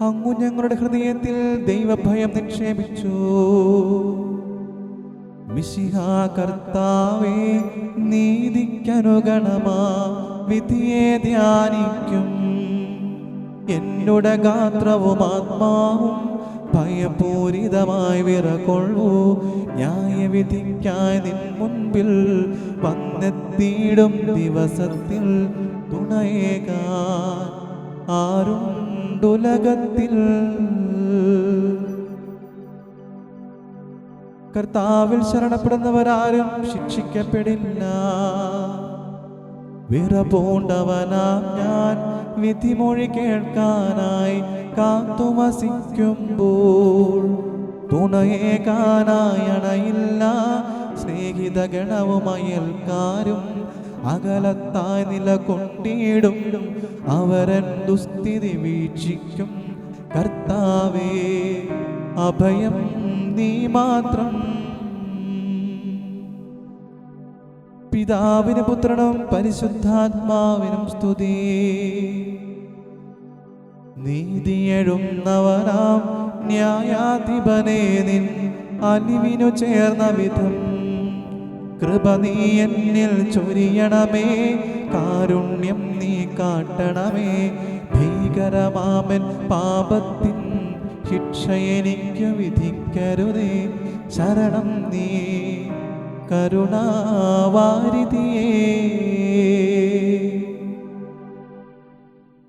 അങ്ങു ഞങ്ങളുടെ ഹൃദയത്തിൽ ദൈവഭയം നിക്ഷേപിച്ചു. കർത്താവേ നീതിക്കനുഗണമാ വിധിയെ ധ്യാനിക്കും. എന്നുടെ ഗാത്രവും ആത്മാവും ഭയപൂരിതമായി വിറകൊള്ളൂ. ന്യായവിധിക്കായി നിൻ മുൻപിൽ വന്നെത്തിയിടും ദിവസത്തിൽ തുണയേകാൻ ആരുണ്ടുലകത്തിൽ. കർത്താവിൽ ശരണപ്പെടുന്നവരാരും ശിക്ഷിക്കപ്പെടില്ല. വിറപൂണ്ടവനാം ഞാൻ വിധിമൊഴി കേൾക്കാനായി കാത്തുവസിക്കുമ്പോൾ തുണയേകാനായി അണയില്ല സ്നേഹിത ഗണവും അയൽക്കാരും അകലത്തായി നിലകൊണ്ടിടും. അവരൻ ദുസ്ഥിതി വീക്ഷിക്കും. കർത്താവേ അഭയം നീ മാത്രം. പിതാവിന് പുത്രനും പരിശുദ്ധാത്മാവിനും സ്തുതി. നീതിയെഴുന്നവനാം ന്യായാധിപനെ നിൻ അലിവിനു ചേർന്ന വിധം. കൃപ നീ എന്നിൽ ചൊരിയണമേ കാരുണ്യം നീ കാട്ടണമേ. ഭീകരമാമൻ പാപത്തിൻ ശിക്ഷ എനിക്ക് വിധിക്കരുതേ. ശരണം നീ കരുണാവാരിതിയേ